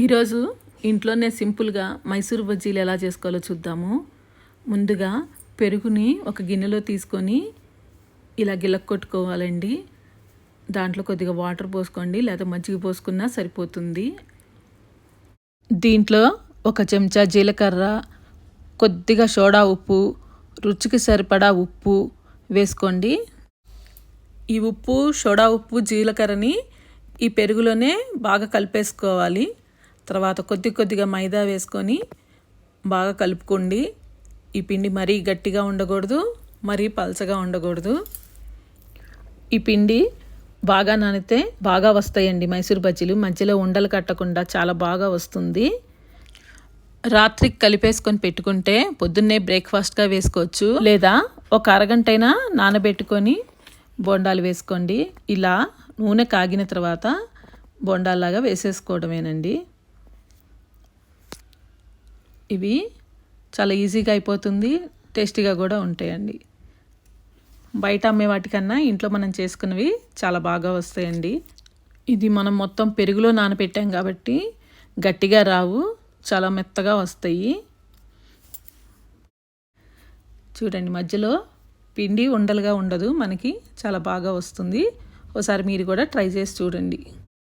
ఈరోజు ఇంట్లోనే సింపుల్గా మైసూర్ బజ్జీలు ఎలా చేసుకోవాలో చూద్దాము. ముందుగా పెరుగుని ఒక గిన్నెలో తీసుకొని ఇలా గిలక్ కొట్టుకోవాలండి. దాంట్లో కొద్దిగా వాటర్ పోసుకోండి లేదా మజ్జిగ పోసుకున్నా సరిపోతుంది. దీంట్లో ఒక చెంచా జీలకర్ర కొద్దిగా సోడా ఉప్పు రుచికి సరిపడా ఉప్పు వేసుకోండి. ఈ ఉప్పు సోడా ఉప్పు జీలకర్రని ఈ పెరుగులోనే బాగా కలిపేసుకోవాలి. తర్వాత కొద్ది కొద్దిగా మైదా వేసుకొని బాగా కలుపుకోండి. ఈ పిండి మరీ గట్టిగా ఉండకూడదు మరీ పలచగా ఉండకూడదు. ఈ పిండి బాగా నానితే బాగా వస్తాయండి మైసూర్ బజ్జీలు. మధ్యలో ఉండలు కట్టకుండా చాలా బాగా వస్తుంది. రాత్రికి కలిపేసుకొని పెట్టుకుంటే పొద్దున్నే బ్రేక్ఫాస్ట్గా వేసుకోవచ్చు. లేదా ఒక అరగంటైనా నానబెట్టుకొని బోండాలు వేసుకోండి. ఇలా నూనె కాగిన తర్వాత బోండాల్లాగా వేసేసుకోవడమేనండి. ఇవి చాలా ఈజీగా అయిపోతుంది టేస్టీగా కూడా ఉంటాయండి. బయట అమ్మే వాటికన్నా ఇంట్లో మనం చేసుకున్నవి చాలా బాగా వస్తాయండి. ఇది మనం మొత్తం పెరుగులో నానబెట్టాం కాబట్టి గట్టిగా రావు చాలా మెత్తగా వస్తాయి. చూడండి మధ్యలో పిండి ఉండలుగా ఉండదు మనకి చాలా బాగా వస్తుంది. ఒకసారి మీరు కూడా ట్రై చేసి చూడండి.